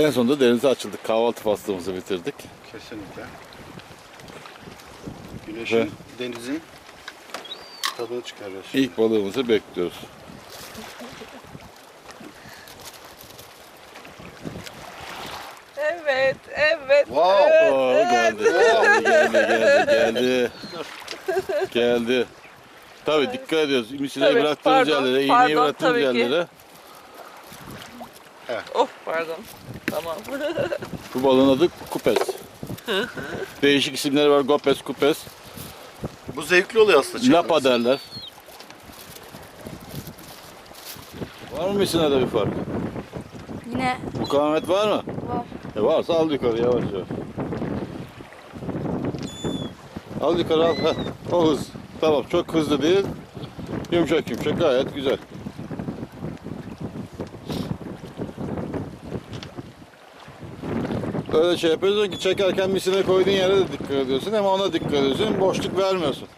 En sonunda denize açıldık. Kahvaltı faslımızı bitirdik. Kesinlikle. Güneşin, denizin tadını çıkarıyoruz. İlk balığımızı bekliyoruz. Evet, evet. Wow. evet, Oo, evet. geldi, geldi, geldi, geldi, geldi. Geldi. Tabii dikkat ediyoruz. Misineyi Tabii, bıraktığımız pardon, yerlere, iğneyi pardon, bıraktığımız ki. yerlere. Of pardon. Tamam. Bu balığın adı kupes. Değişik isimleri var. Gopes, kupes. Bu zevkli oluyor aslında. Lapa çekmesi. derler. Var mı misinede bir fark? Yine Mukavemet var mı? var. E varsa al yukarı yavaş yavaş. Al yukarı al. Heh, o hız. Tamam çok hızlı değil. Yumuşak yumuşak gayet güzel. Öyle şey yapıyorsun ki çekerken misine koyduğun yere de dikkat ediyorsun ama ona dikkat ediyorsun. Boşluk vermiyorsun.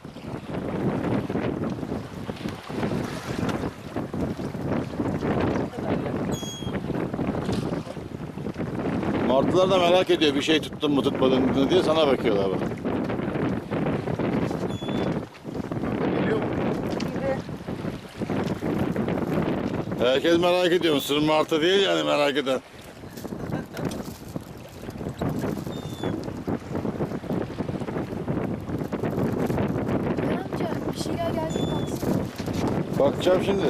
Martılar da merak ediyor bir şey tuttun mu tutmadın mı diye sana bakıyorlar? Gibi. Herkes merak ediyor Mısır martı değil yani merak eden. Ne amca bir şeyler gelecek baksana. Bakacağım şimdi.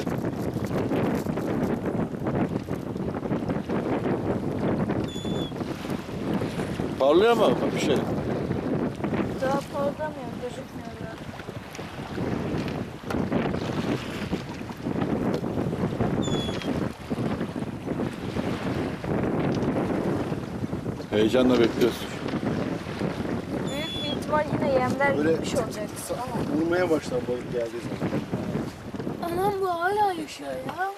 Parlıyor mu bir şey? Daha parlamıyor gözükmüyor ya. Heyecanla bekliyoruz. Büyük bir ihtimal yine yemler Böyle gitmiş olacak. Ama Vurmaya başlar balık geldiği zaman. Anam bu hala yaşıyor ya.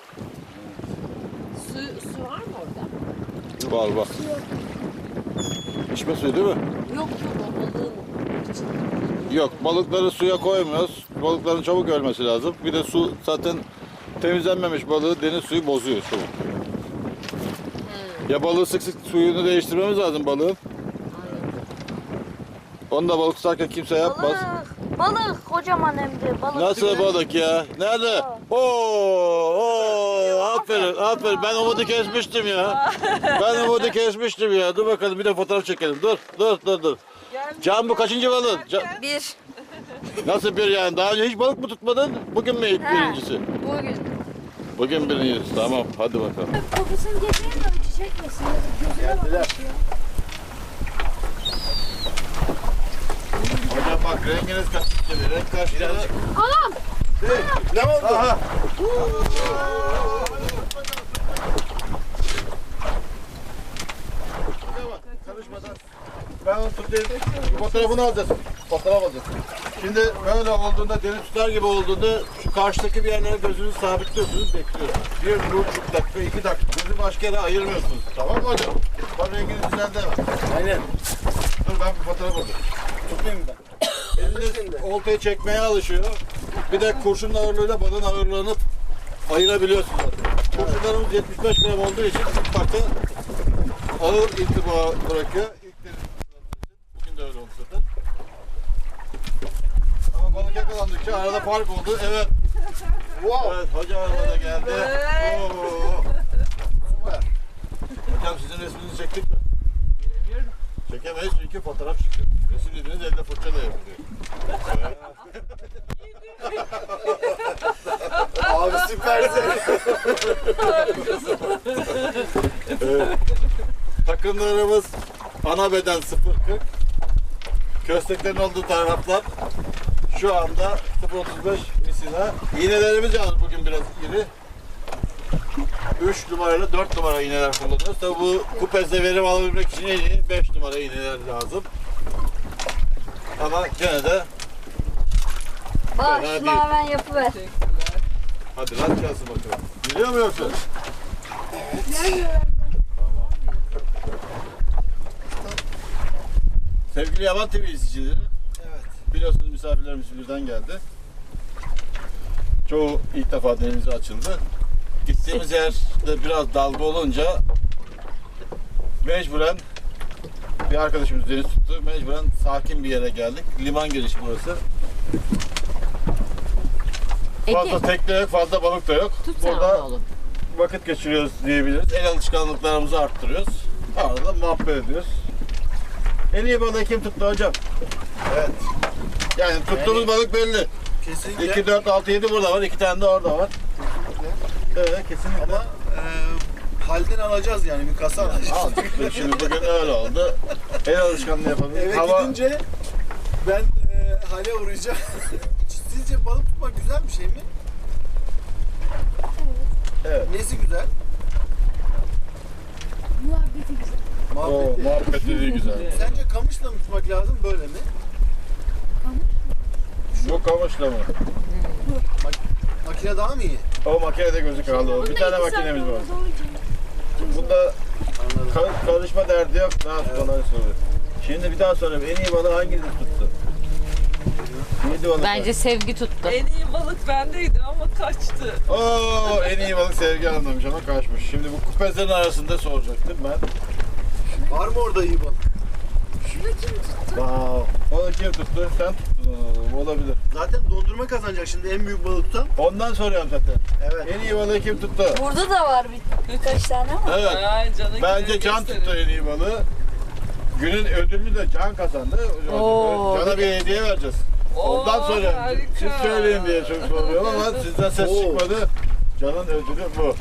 Su, su var mı orada? Var var. Yok. İçme suyu değil mi? Yok yok o balığın içinde. Yok balıkları suya koymuyoruz. Balıkların çabuk ölmesi lazım. Bir de su zaten temizlenmemiş balığı deniz suyu bozuyor çabuk. Ya balığı sık sık suyunu değiştirmemiz lazım balığın. Onu da balık tutarken kimse yapmaz. Balık. Balık kocaman hem de balık. Nasıl balık ya? Nerede? Oo, oo, aferin, aferin. Ben umudu kesmiştim ya. Ben umudu kesmiştim ya. Dur bakalım bir de fotoğraf çekelim. Dur, dur, dur, dur. Can bu kaçıncı balığın? Can- Bir. nasıl bir yani? Daha önce hiç balık mı tutmadın? Bugün mü ilk He. birincisi? Bugün. Bugün birincisi. Tamam, hadi bakalım. Kokusunu getireyim de uçu çekmesin. Gözüne Geldiler. Bak renginiz kaçtı. Renk kaçtı. Birazcık. Anam. Ne oldu? Aha. Karışmadan. Ben onu tutayım. Fotoğrafını alacağız. Fotoğraf alacağız. Şimdi böyle olduğunda deniz tutar gibi olduğunda şu karşıdaki bir yerlere gözünüzü sabitliyorsunuz, bekliyorsunuz. Bir buçuk dakika, iki dakika. Gözü başka yere ayırmıyorsunuz. Tamam mı hocam? Bak renginiz düzeldi hemen. Aynen. Dur ben bir fotoğraf alacağım. Tutayım ben. Oltayı çekmeye alışıyor. Bir de kurşunun ağırlığıyla balığın ağırlığını ayırabiliyorsunuz. Kurşunlarımız 75 gram olduğu için ilk parça ağır intiba bırakıyor. İlk Bugün de öyle oldu zaten. Ama balık yakalandıkça arada fark oldu. Evet. Wow. Evet hocam da geldi. Oo. Süper. Hocam sizin resminizi çektik mi? Çekemeyiz çünkü fotoğraf çıkıyor. Resim dediğiniz elde fırça da yapılıyor. Abi süpersin. Takımlarımız ana beden 0.40. Kösteklerin olduğu taraflar şu anda 0.35 misina. İğnelerimiz yalnız bugün biraz iri. 3 numarayla 4 numara iğneler kullanıyoruz. Tabi bu kupezde verim alabilmek için en iyi 5 numara iğneler lazım. Ama gene de Bak Fena şunu değil. hemen yapıver. Hadi lan çalsın bakalım. Biliyor mu yoksa? Sevgili Yaban TV izleyicileri. Evet. Biliyorsunuz misafirlerimiz birden geldi. Çoğu ilk defa denize açıldı. Gittiğimiz yerde biraz dalga olunca mecburen bir arkadaşımız deniz tuttu. Mecburen sakin bir yere geldik. Liman girişi burası. Fazla Ege tekne yok, fazla balık da yok. tut sen onu Burada oğlum. vakit geçiriyoruz diyebiliriz. El alışkanlıklarımızı arttırıyoruz. Arada muhabbet ediyoruz. En iyi balığı kim tuttu hocam? Evet. Yani tuttuğumuz balık belli. Kesinlikle. 2, 4, 6, 7 burada var. 2 tane de orada var. Evet kesinlikle. Ama e, halden alacağız yani bir kasa alacağız. Aldık. Şimdi bugün öyle oldu. El alışkanlığı yapalım. Eve Hava gidince ben e, hale uğrayacağım. Sizce balık tutmak güzel bir şey mi? Evet. Nesi güzel? Muhabbeti güzel. o Muhabbeti. muhabbetleri güzel. Sence kamışla mı tutmak lazım böyle mi? Bu kamışla mı? Makine daha mı iyi? O makinede gözü kaldı. Bir tane makinemiz var. Bunda ka- karışma derdi yok. Daha kolay soru. Şimdi bir daha sorayım. En iyi balığı hanginiz tuttu? Yedi balık. Bence sevgi tuttu. En iyi balık bendeydi ama kaçtı. Oo, en iyi balık sevgi anlamış ama kaçmış. Şimdi bu kupezlerin arasında soracaktım ben. Var mı orada iyi balık? Şurada kim tuttu? Wow. Onu kim tuttu? Sen tuttun onu. Olabilir. Zaten dondurma kazanacak şimdi en büyük balık tutan. Ondan soruyorum zaten. Evet. En iyi balığı kim tuttu? Burada da var bir, birkaç tane ama. Evet. Ay canı Bence Can tuttu en iyi balığı. Günün ödülünü de Can kazandı. Oo, Can'a bir hediye vereceğiz. Ondan soruyorum. Siz söyleyin diye çok soruyorum ama sizden ses Oo. çıkmadı. Can'ın ödülü bu.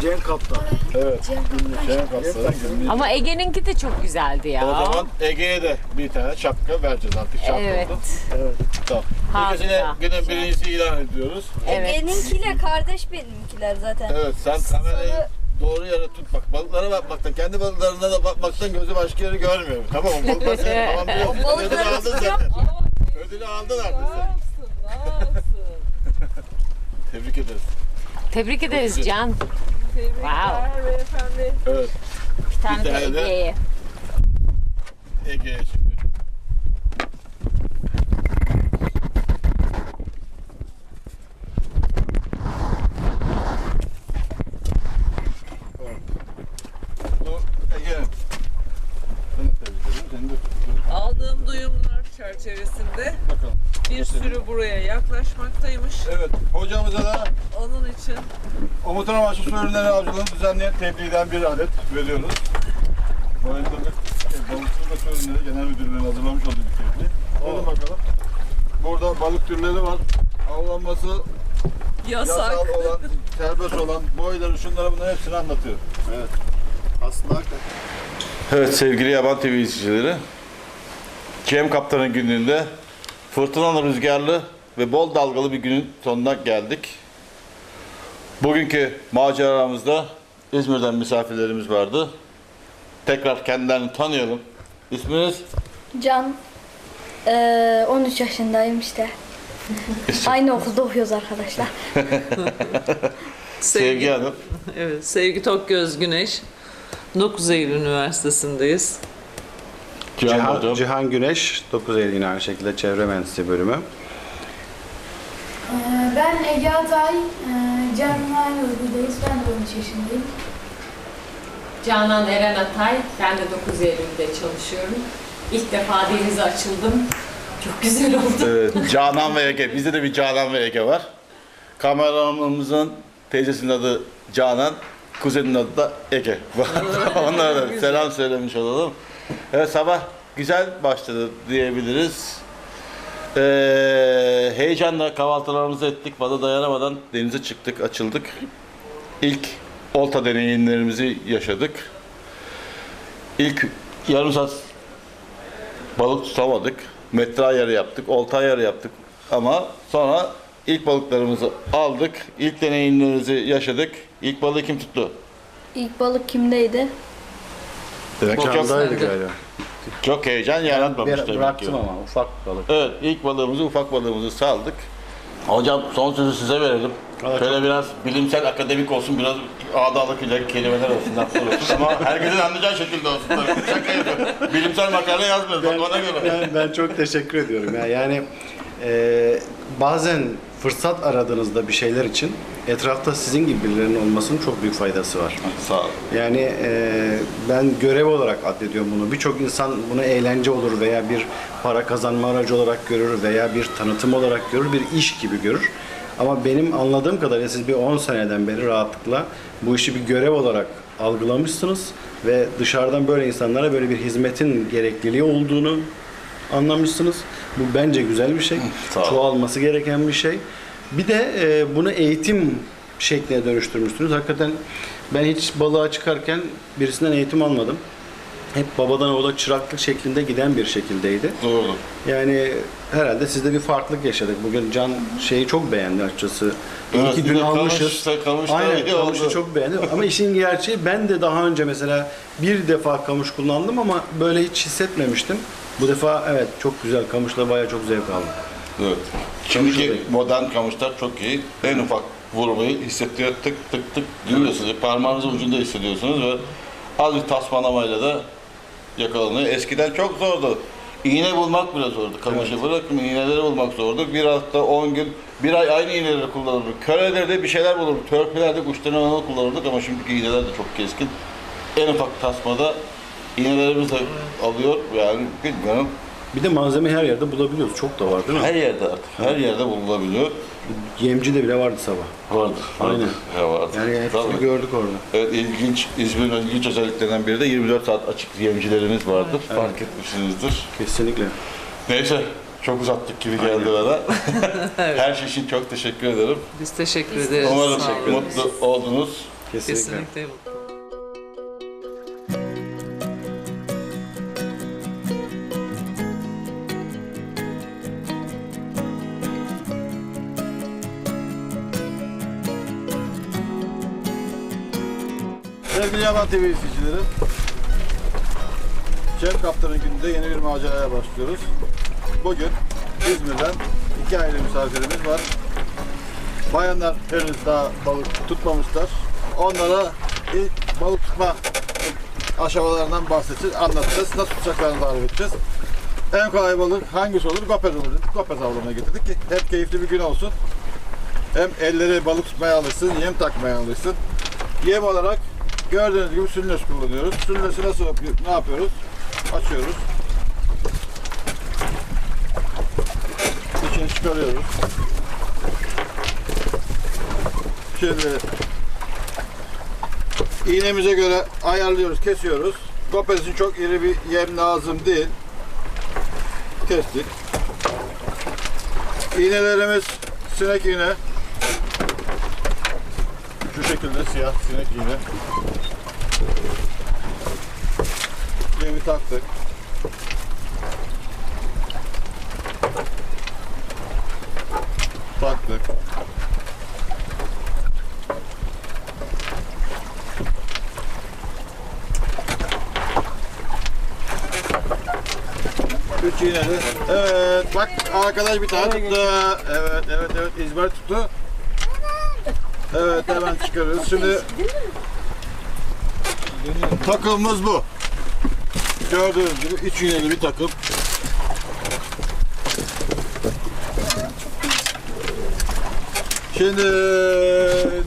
Cem Kaptan. Evet. Cem Kaptan. Ama Ege'ninki de çok güzeldi ya. O zaman Ege'ye de bir tane şapka vereceğiz artık. Şapka Evet. oldu. Tamam. İkisine Harika. günün birincisi ilan ediyoruz. Evet. Benimkiyle kardeş benimkiler zaten. Evet sen kamerayı doğru yere tut bak. Balıklara bakmaktan, kendi balıklarına da bakmaktan gözü başka yeri görmüyor. Tamam mı? Balıklar senin tamam. Balıkları Ödülü aldın zaten. Ödülü aldın artık sen. Tebrik ederiz. Tebrik ederiz Can. Tebrikler beyefendi. Evet. Bir tane de tane de- Ege'ye. Ege'ye şimdi. Bu Ege'nin. Seni tebrik ederim. Seni de kutluyorum. Aldığım duyumlar çerçevesinde Bakalım. bir sürü buraya yaklaşmaktaymış. Evet, hocamıza da Onun için Umut'un amaçlı su ürünleri avcılığını düzenleyen tebliğden bir adet veriyoruz. Balıkçılık, e, balıkçılık ve su ürünleri genel müdürlüğünün hazırlamış olduğu bir tebliğ. Alın bakalım. Burada balık türleri var. Avlanması yasak. yasal olan, serbest olan, boyları, şunları bunları hepsini anlatıyor. Evet. Aslında hakikaten. Evet sevgili Yaban TV izleyicileri. Cem Kaptan'ın günlüğünde fırtınalı, rüzgarlı ve bol dalgalı bir günün sonuna geldik. Bugünkü maceramızda İzmir'den misafirlerimiz vardı. Tekrar kendilerini tanıyalım. İsminiz? Can eee, 13 yaşındayım işte. Aynı okulda okuyoruz arkadaşlar. Sevgi Hanım. Evet, Sevgi Tokgöz Güneş. 9 Eylül Üniversitesi'ndeyiz. Cihan, Cihan. Cihan Güneş, 9 Eylül yine aynı şekilde çevre mühendisliği bölümü. Ee, Ben Ege Atay. Ee, Aynı okuldayız. Ben de 13 yaşındayım. Canan Eren Atay. Ben de 9 Eylül'de çalışıyorum. İlk defa denize açıldım. Çok güzel oldu. Evet, Canan ve Ege. Bizde de bir Canan ve Ege var. Kameramanımızın teyzesinin adı Canan, kuzenin adı da Ege. Onlara da selam söylemiş olalım. Evet sabah güzel başladı diyebiliriz. Ee, heyecanla kahvaltılarımızı ettik. Fazla dayanamadan denize çıktık, açıldık. İlk olta deneyimlerimizi yaşadık. İlk yarım saat balık tutamadık. Metre ayarı yaptık, olta ayarı yaptık. Ama sonra ilk balıklarımızı aldık. İlk deneyimlerimizi yaşadık. İlk balığı kim tuttu? İlk balık kimdeydi? Demek ki Candaydı çok heyecan yaratmamış ki. bıraktım ama ufak balık. Evet, ilk balığımızı, ufak balığımızı saldık. Hocam son sözü size verelim. Evet, Şöyle biraz bilimsel, akademik olsun, biraz ağdalı kelimeler olsun, laflar olsun. Ama herkesin anlayacağı şekilde olsun tabii. Şaka yapıyorum. Bilimsel makale yazmıyoruz, bak ona göre. Ben, ben çok teşekkür ediyorum. Ya. Yani e, bazen fırsat aradığınızda bir şeyler için etrafta sizin gibi birilerinin olmasının çok büyük faydası var. Sağ ol. Yani e, ben görev olarak addediyorum bunu. Birçok insan bunu eğlence olur veya bir para kazanma aracı olarak görür veya bir tanıtım olarak görür, bir iş gibi görür. Ama benim anladığım kadarıyla siz bir 10 seneden beri rahatlıkla bu işi bir görev olarak algılamışsınız ve dışarıdan böyle insanlara böyle bir hizmetin gerekliliği olduğunu anlamışsınız. Bu bence güzel bir şey. Çoğalması gereken bir şey. Bir de e, bunu eğitim şekline dönüştürmüşsünüz. Hakikaten ben hiç balığa çıkarken birisinden eğitim almadım. Hep babadan oğula çıraklık şeklinde giden bir şekildeydi. Doğru. Yani herhalde sizde bir farklılık yaşadık. Bugün Can şeyi çok beğendi açıkçası. İyi Evet, ki dün kamış- almışız. kamış da Aynen kamışı çok beğendim. Ama işin gerçeği ben de daha önce mesela bir defa kamış kullandım ama böyle hiç hissetmemiştim. Bu defa evet çok güzel kamışla bayağı çok zevk aldım. Evet. Şimdiki modern kamışlar çok iyi. En ufak vurmayı hissettiriyor. Tık tık tık duyuyorsunuz. Parmağınızın ucunda hissediyorsunuz ve az bir tasmalamayla da yakalanıyor. Eskiden çok zordu. İğne bulmak bile zordu. Kamışı bırakın iğneleri bulmak zordu. Bir hafta, on gün, bir ay aynı iğneleri kullanırdık. Körelerde bir şeyler bulurduk. Törpülerde kuşların onu kullanırdık ama şimdiki iğneler de çok keskin. En ufak tasmada iğnelerimiz de alıyor. Yani bilmiyorum. Bir de malzeme her yerde bulabiliyoruz. Çok da var değil mi? Her yerde artık. Her yerde bulunabiliyor. Yemci de bile vardı sabah. Vardır. Aynen. Ya vardır. Yani hepsini Tabii. gördük orada. Evet, ilginç, İzmir'in ilginç özelliklerinden biri de 24 saat açık yemcilerimiz vardır. Fark etmişsinizdir. Kesinlikle. Neyse, çok uzattık gibi geldi bana. Her şey için çok teşekkür ederim. Biz teşekkür ederiz. Umarım Sağ olun. mutlu oldunuz. Kesinlikle. Kesinlikle. TV izleyicileri, Cem Kaptan'ın gününde yeni bir maceraya başlıyoruz. Bugün İzmir'den iki aile misafirimiz var. Bayanlar henüz daha balık tutmamışlar. Onlara ilk balık tutma aşamalarından bahsedeceğiz, anlatacağız. Nasıl tutacaklarını tarif edeceğiz. En kolay balık hangisi olur? Gopez olur. Gopez avlamaya getirdik ki hep keyifli bir gün olsun. Hem elleri balık tutmaya alışsın, yem takmaya alışsın. Yem olarak gördüğünüz gibi sülnes kullanıyoruz. Sülnesi nasıl ne yapıyoruz? Açıyoruz. İçini çıkarıyoruz. Şimdi iğnemize göre ayarlıyoruz, kesiyoruz. Kopezin çok iri bir yem lazım değil. Kestik. İğnelerimiz sinek iğne. Şu şekilde siyah sinek iğne. Yemi taktık. Taktık. Üç iğneli. Evet bak arkadaş bir tane tuttu. Evet evet evet İzmir tuttu. Evet hemen çıkarıyoruz. Şimdi takımımız bu. Gördüğünüz gibi üç iğneli bir takım. Şimdi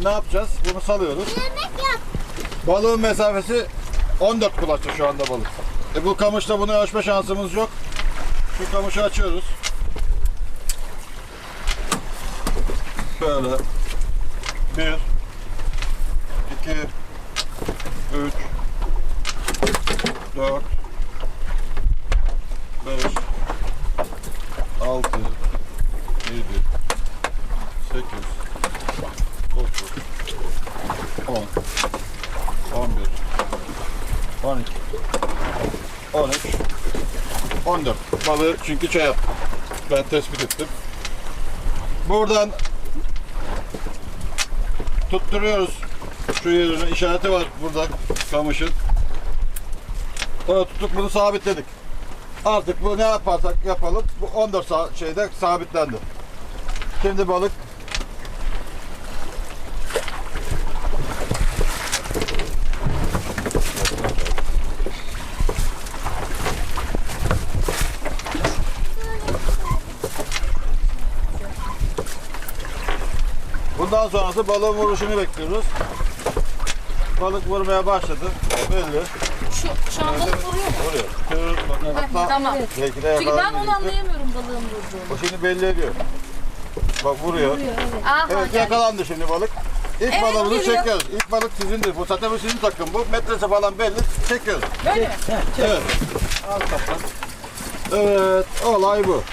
ne yapacağız? Bunu salıyoruz. Balığın mesafesi 14 kulaçta şu anda balık. E bu kamışla bunu ölçme şansımız yok. Şu kamışı açıyoruz. Böyle. Bir, 4 5 6 7 8 9 10 11 12 13 14 balığı çünkü şey yaptım ben tespit ettim. Buradan tutturuyoruz. Şu yerin işareti var burada kamışın. Onu tuttuk bunu sabitledik. Artık bu ne yaparsak yapalım bu 14 sa- şeyde sabitlendi. Şimdi balık Bu Bundan sonrası balığın vuruşunu bekliyoruz. Balık vurmaya başladı. Belli. Şu, şu an balık vuruyor mu? Vuruyor. Hatta Tamam. belki de Çünkü ben onu anlayamıyorum balığın vurduğunu. O şimdi belli ediyor. Bak vuruyor. Aha, Evet yakalandı şimdi balık. İlk balığımızı çekiyoruz. İlk balık sizindir. Bu zaten bu sizin takım bu. Metresi falan belli. Çekiyoruz. Böyle mi? Evet. Evet. Olay bu.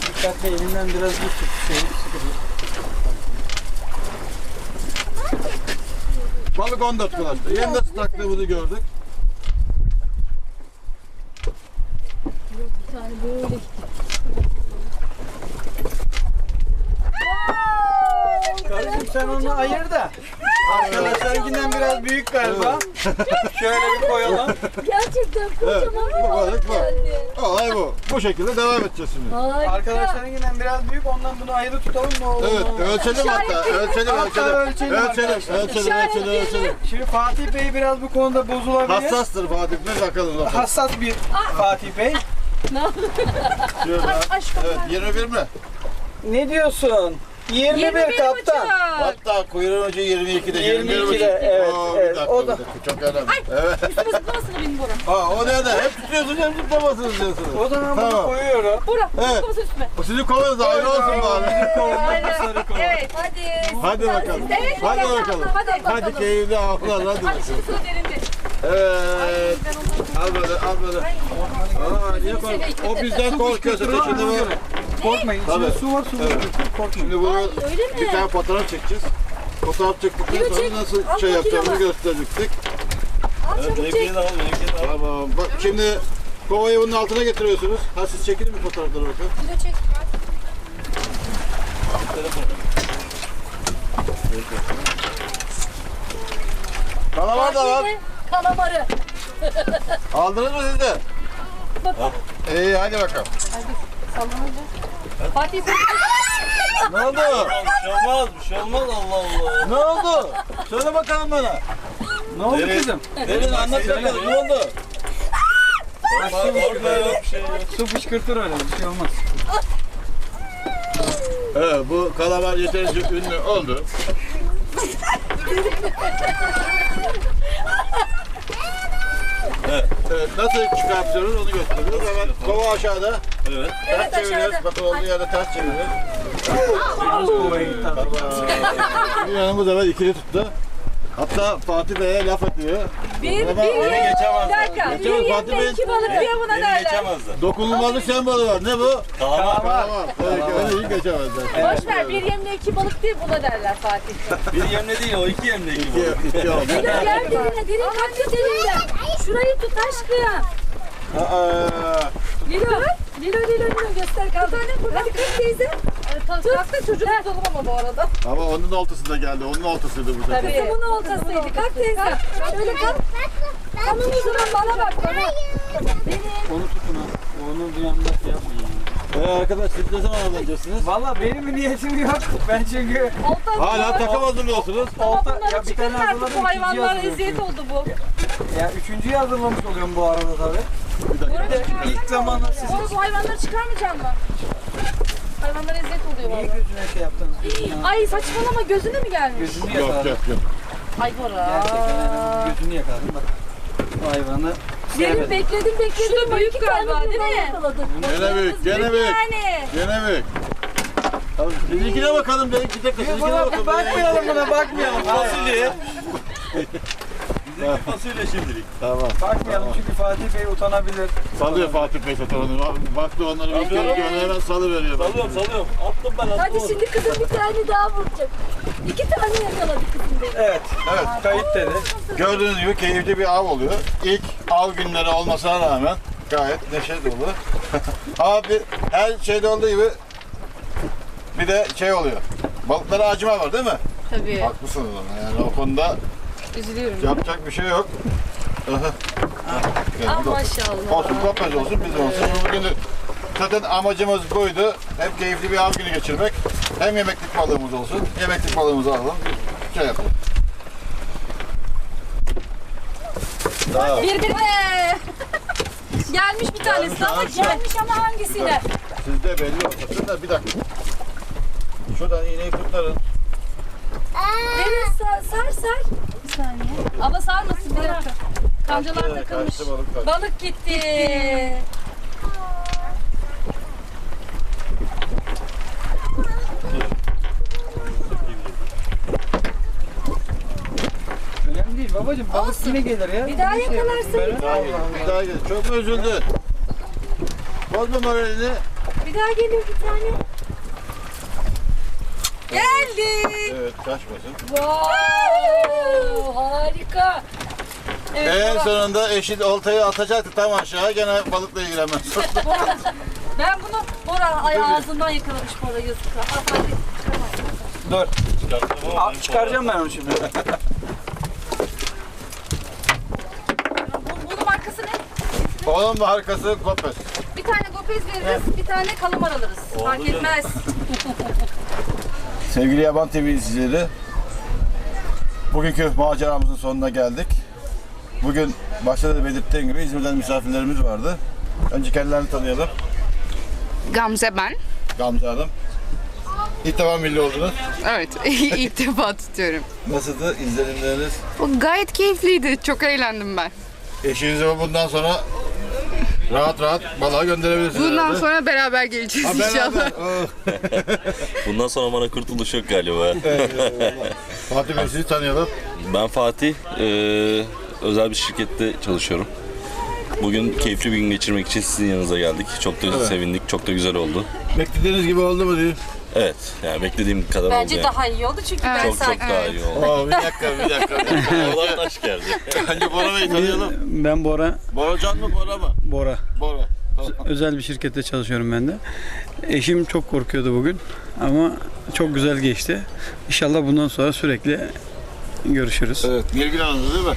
Dikkatli elinden biraz tut. Şey, sıkıntı. Balık 14 kulaçtı. Yeni nasıl taktığımızı gördük. Kardeşim sen onu ayır da. Arkadaşlarınkinden biraz büyük galiba. Şöyle bir koyalım. Gerçekten Evet. Bu balık bu. Olay bu. Bu şekilde devam edeceğiz şimdi. Arkadaşlarınkinden biraz büyük ondan bunu ayrı tutalım ne olur. Evet. Ölçelim hatta. Ölçelim. Hatta Ölçelim. ölçelim Ölçelim. arkadaşlar. Ölçelim. Ölçelim. Ölçelim. Şimdi Fatih Bey biraz bu konuda bozulabilir. Hassastır Fatih. Bir bakalım. bakalım. Hassas bir Fatih Bey. Şöyle. Evet. 21 mi? Ne diyorsun? 21 kaptan. Hatta kuyruğun ucu 22'de. 21 22'de, buçuk. evet, Oo, bir evet. dakika, O bir da- dakika. Çok önemli. Evet. Üstüme zıplamasını benim Bora. Aa, o nerede? Hep tutuyorsunuz hem zıplamasınız diyorsunuz. O zaman bunu Tamam. koyuyorum. Bora, Evet. zıplamasını üstüme. Bu sizin kovanız ayrı olsun bari. Bizim kovumuz sarı kova. Evet, hadi. Hadi bakalım. Hadi bakalım. Hadi bakalım. Hadi keyifli avlar hadi Hadi şimdi sıra derinde. Evet. Al böyle al böyle. Aa, niye kork- O bizden korkuyorsa da şimdi bu. Korkmayın. İçinde Tabii. su var su var. Korkmayın. Şimdi bunu bir tane fotoğraf çekeceğiz. Fotoğraf çektikten sonra nasıl şey yapacağımızı gösterecektik. Evet, benimkini de al, benimkini de al. Tamam. Bak şimdi kovayı bunun altına getiriyorsunuz. Ha siz çekin mi fotoğrafları bakın? Kalamarı da var. Kalamarı. Aldınız mı siz de? İyi hadi bakalım. Fatih sen Ne oldu? Bir şey olmaz, bir şey olmaz Allah Allah. Ne oldu? Söyle bakalım bana. Ne oldu kızım? Derin anlat bakalım ne oldu? Su fışkırtır öyle bir şey olmaz. Evet bu kalamar yeterince ünlü oldu. Evet, evet, nasıl çıkartıyoruz onu gösteriyoruz. Hemen kova aşağıda. Evet. Ters çeviriyoruz. Bakın olduğu yerde ters çeviriyoruz. Bir yanımız evet ikili tuttu. Hatta Fatih Bey'e laf atıyor. Bir, Ama bir, bir dakika. Geçemez Bir Fatih Bey. yemde iki balık diye buna derler. Dokunulmazlık sembolü var. Ne bu? Kalamar. Kalamar. Öyle, öyle hiç geçemezler. Boş ver bir yemde iki balık diye buna derler Fatih. Bir yemle değil o iki yemle iki İki, iki oldu. Gel derine, derin kalk derinden. Şurayı tut aşkım. Aa, Lilo. Lilo, Lilo, Lilo göster kalk. Hadi kalk teyze. Kalk da çocuğu tutalım ama bu arada. ama onun oltası da geldi. Onun oltasıydı bu sefer. Tabii. Bunun oltasıydı. Kalk teyze. Şöyle kalk. Tamam zaman bana bak bana. Onu tutun ha. Onu bir anda şey yapmayın. Ee, arkadaş siz ne zaman anlayacaksınız? Valla benim bir niyetim yok. Ben çünkü Hala takım hazırlıyorsunuz. olta ya bir tane hazırladım. bu hayvanlara eziyet oldu bu. Ya üçüncüyü hazırlamış oluyorum bu arada tabii. Bir de ilk zamanlar sizin Oğlum bu hayvanları çıkarmayacağım mı? Hayvanlara eziyet oluyor niye gözüne şey yaptınız? Gözüne, Ay saçmalama gözüne mi gelmiş? gözünü Yok yakaladım. yok yok. Ay Bora. Gerçekten gözünü yakaladım bak. Bu hayvanı sevmedim. bekledim bekledim. Şu büyük galiba değil mi? Gene büyük, gene büyük, Yani. gene büyük. Tamam, sizinkine bakalım dedik. Bir dakika, sizinkine Buna bakalım. bakmayalım buna bakmayalım. Fasulye. Bizimki fasulye şimdilik. Tamam. Bakmayalım çünkü Fatih Bey utanabilir. Salıyor Fatih Bey onu. Baktı onları bir kere hemen salıveriyor. Salıyorum salıyorum. Attım ben attım. Hadi şimdi kızım bir tane daha vuracak. İki tane yakaladı kızım benim. Evet. Evet. Kayıt dedi. Gördüğünüz gibi keyifli bir av oluyor. İlk av günleri olmasına rağmen gayet neşe dolu. Ama bir, her şeyde olduğu gibi bir de şey oluyor. Balıklara acıma var değil mi? Tabii. Haklısınız ama yani o konuda Üzülüyorum. yapacak bir şey yok. Ah maşallah. olsun kopmaz olsun biz olsun. Bugün de zaten amacımız buydu. Hem keyifli bir av günü geçirmek hem yemeklik balığımız olsun. Yemeklik balığımızı alalım. Şey yapalım. Daha Bir bir be. Gelmiş bir tanesi ama Gelmiş, gelmiş. ama hangisine? Sizde belli olmasın da bir dakika. Şuradan iğneyi kurtarın. Deniz sar sar. sar. Saniye. Abla sarmasın bir dakika. Kancalar takılmış. kaçtı balık kaçtı. Balık gitti. Önemli değil babacım. Balık yine gelir ya. Bir daha yakalarsın. Bir daha gel, bir daha gel. Çok mu üzüldün? Bozma moralini. Bir daha geliyor bir tane. Geldi. Evet kaçmasın. Wow, harika. Evet, En baba. sonunda eşit oltayı atacaktı tam aşağı gene balıkla ilgilenmez. Ben bunu Bora ay ağzından yakalamış Bora yazık. Al, hadi. Dur. Abi çıkaracağım ben onu şimdi. Bu- Bunun markası ne? Onun markası Gopes. Bir tane gopez veririz, bir tane kalamar alırız. Fark etmez. Sevgili Yaban TV izleyicileri, bugünkü maceramızın sonuna geldik. Bugün başta da belirttiğim gibi İzmir'den misafirlerimiz vardı. Önce kendilerini tanıyalım. Gamze ben. Gamze Hanım. İlk defa milli oldunuz. Evet, ilk defa tutuyorum. Nasıldı izlenimleriniz? Bu gayet keyifliydi. Çok eğlendim ben. Eşinizi bundan sonra rahat rahat balığa gönderebilirsiniz. Bundan herhalde. sonra beraber geleceğiz Ha, inşallah. beraber. Oh. Bundan sonra bana kurtuluş yok galiba. Eyvallah. Fatih Bey sizi tanıyalım. Ben Fatih. eee, özel bir şirkette çalışıyorum. Bugün keyifli bir gün geçirmek için sizin yanınıza geldik. Çok da Evet. sevindik. Çok da güzel oldu. Beklediğiniz gibi oldu mu diyeyim? Evet. Yani beklediğim kadar Bence oldu. daha iyi oldu çünkü ben Çok çok daha iyi oldu. Oo, bir dakika bir dakika. Bir dakika. Olan taş geldi. Önce Bora Bey'i tanıyalım. Ben Bora, Boracan mı Bora mı? Bora. Bora. Tamam. Özel bir şirkette çalışıyorum ben de. Eşim çok korkuyordu bugün ama çok güzel geçti. İnşallah bundan sonra sürekli görüşürüz. Evet, Nilgün Hanım değil mi?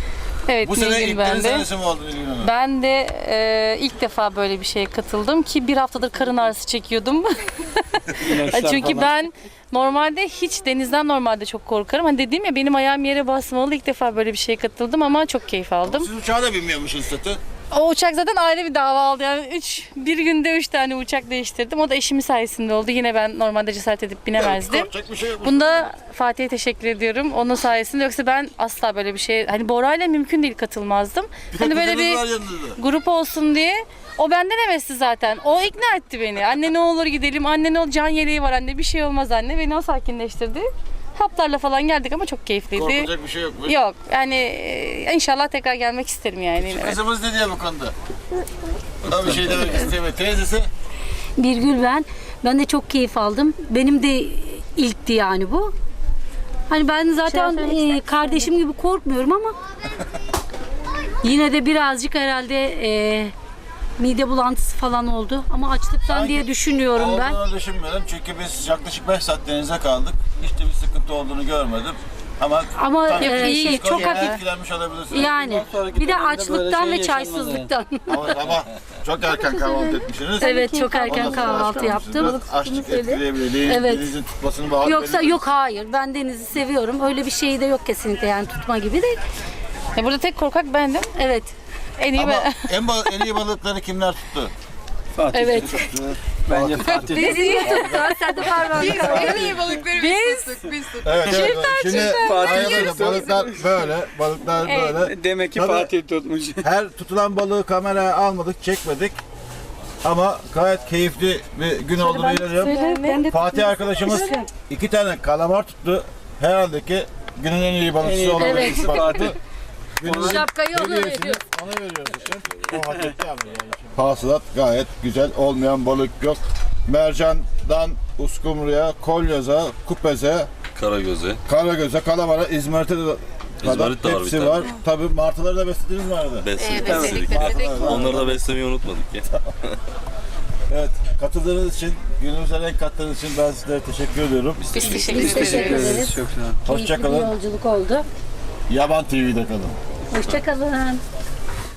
Evet Bu sene Nilgün ilk ben deniz de. senesi mi oldu Nilgün Hanım? Ben de e, ilk defa böyle bir şeye katıldım ki bir haftadır karın ağrısı çekiyordum. Çünkü ben normalde hiç denizden normalde çok korkarım. Hani dediğim ya benim ayağım yere basmalı ilk defa böyle bir şeye katıldım ama çok keyif aldım. Siz uçağa da binmiyormuşsunuz zaten. O uçak zaten ayrı bir dava aldı. Yani üç, bir günde üç tane uçak değiştirdim. O da eşimin sayesinde oldu. Yine ben normalde cesaret edip binemezdim. Korkacak bir şey yok. Bunda Fatih'e teşekkür ediyorum. Onun sayesinde yoksa ben asla böyle bir şey hani Bora'yla mümkün değil katılmazdım. Bir de Hani böyle kızınız bir var yanınızda. grup olsun diye. O benden hevesli zaten. O ikna etti beni. Anne ne olur gidelim. Anne ne olur can yeleği var anne. Bir şey olmaz anne. Beni o sakinleştirdi. Haplarla falan geldik ama çok keyifliydi. Korkacak bir şey yok. Yok yani e, inşallah tekrar gelmek isterim yani. yine. Kızımız ne diyor bu konuda? O bir şey demek istemiyor. Teyzesi Birgül ben. Ben de çok keyif aldım. Benim de ilkti yani bu. Hani ben zaten e, kardeşim gibi korkmuyorum ama yine de birazcık herhalde e, mide bulantısı falan oldu. Ama açlıktan Sanki diye düşünüyorum ben. olduğunu düşünmüyorum. Çünkü biz yaklaşık 5 saat denize kaldık. Hiç de bir sıkıntı olduğunu görmedim. Ama, Ama tabii e, ki şey çok hafif. etkilenmiş olabilirsiniz. Yani bir de açlıktan ve çaysızlıktan. Ama, ama çok erken kahvaltı etmişsiniz. Evet çok Ondan erken sonra kahvaltı yaptım. Biraz Açlık etkileyebilir. Değil, Evet. Denizin tutmasını bağlı. Yoksa yok hayır ben denizi seviyorum. Öyle bir şey de yok kesinlikle yani tutma gibi de. Ya burada tek korkak bendim. Evet. En iyi Ama en, ba- en iyi balıkları kimler tuttu? Fatih. Evet. Bence Fatih. Biz iyi tuttu. Sen de parmağını en iyi balıkları biz tuttuk, biz tuttuk. Evet, evet. Şimdi Fatih tuttu. balıklar böyle, balıklar böyle. Demek ki Tabii. Fatih tutmuş. Her tutulan balığı kameraya almadık, çekmedik. Ama gayet keyifli bir gün olduğunu inanıyorum. Fatih arkadaşımız iki tane kalamar tuttu. Herhalde ki günün en iyi balıkçısı olabilir. Evet. Fatih. Günün Şapkayı ona hediyesini veriyoruz. Ona veriyoruz işte. O hak etti abi yani. Hasılat gayet güzel. Olmayan balık yok. Mercandan uskumruya, kolyoza, kupeze, Karagöz'e. karagöze, kalamara, izmarite de kadar İzmarit de var bir hepsi tane. var. Tabii martıları da beslediniz mi arada? Besledik. besledik, besledik. Onları da beslemeyi unutmadık ya. Evet, katıldığınız için, günümüze renk kattığınız için ben sizlere teşekkür ediyorum. Biz teşekkür Biz ederiz. teşekkür ederiz. Çok sağ ol. Keyifli bir Hoşçakalın. yolculuk oldu. Yaban TV'de kalın. Hoşçakalın.